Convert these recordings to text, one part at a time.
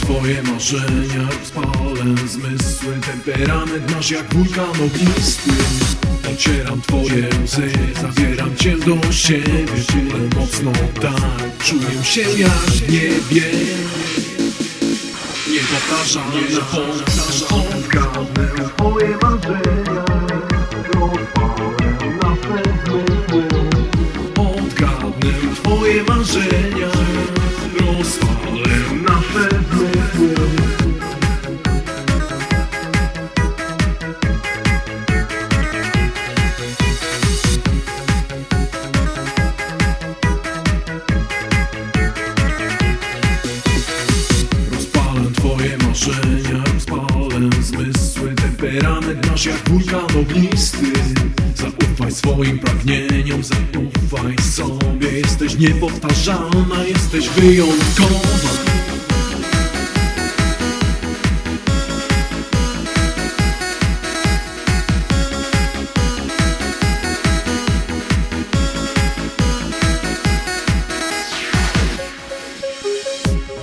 twoje marzenia Rozpalę. Zmysły Temperament masz jak wulkan ognisty. Ocieram twoje łzy Zabieram cię do siebie. Czule mocno tak Czuję się jak w niebie. Nie powtarzam, nie powtarzam. Odgadnę twoje marzenia marzenia Rozpalę Nasze zmysły Rozpalę twoje marzenia Rozpalę zmysły Temperament masz jak wulkan ognisty. Zaufaj swoim pragnieniom Zaufaj niepowtarzalna Jesteś wyjątkowa.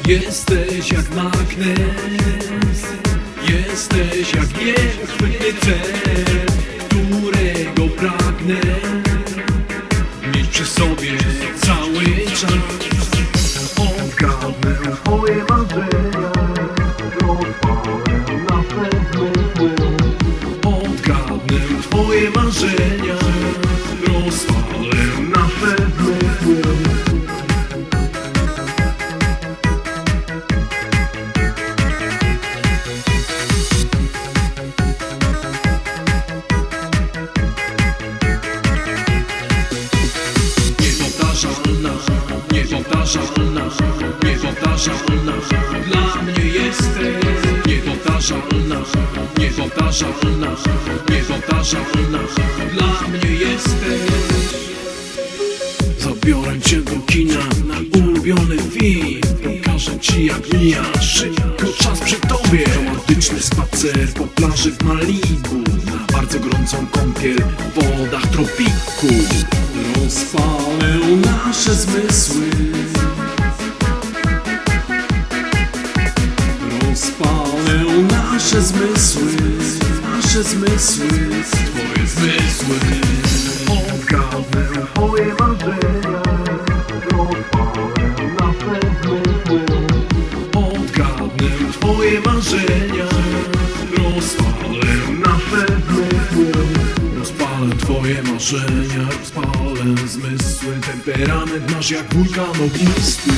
Jesteś jak magnes Jesteś jak niechwytny cel Którego pragnę 告别咱伪装 niepowtarzalna, niepowtarzalna Dla mnie jesteś niepowtarzalna, niepowtarzalna, niepowtarzalna Dla mnie jesteś. Zabiorę cię do kina na ulubiony film. Pokażę ci jak mija szybko bardzo gorącą kąpiel w wodach tropiku. Rozpalę nasze zmysły. Rozpalę nasze zmysły Nasze zmysły. Twoje zmysły. Odgadnę twoje marzenia Twoje marzenia Rozpalę zmysły Temperament masz jak wulkan ognisty.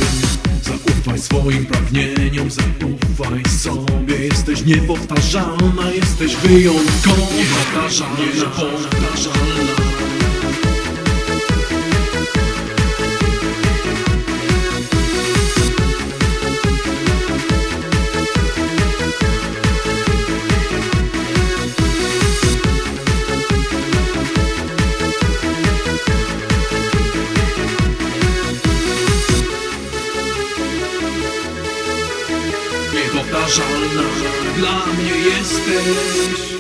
Zaufaj swoim pragnieniom Zaufaj sobie. Jesteś niepowtarzalna Jesteś wyjątkowa Niepowtarzalna Niepowtarzalna Niepowtarzalna Dla mnie jesteś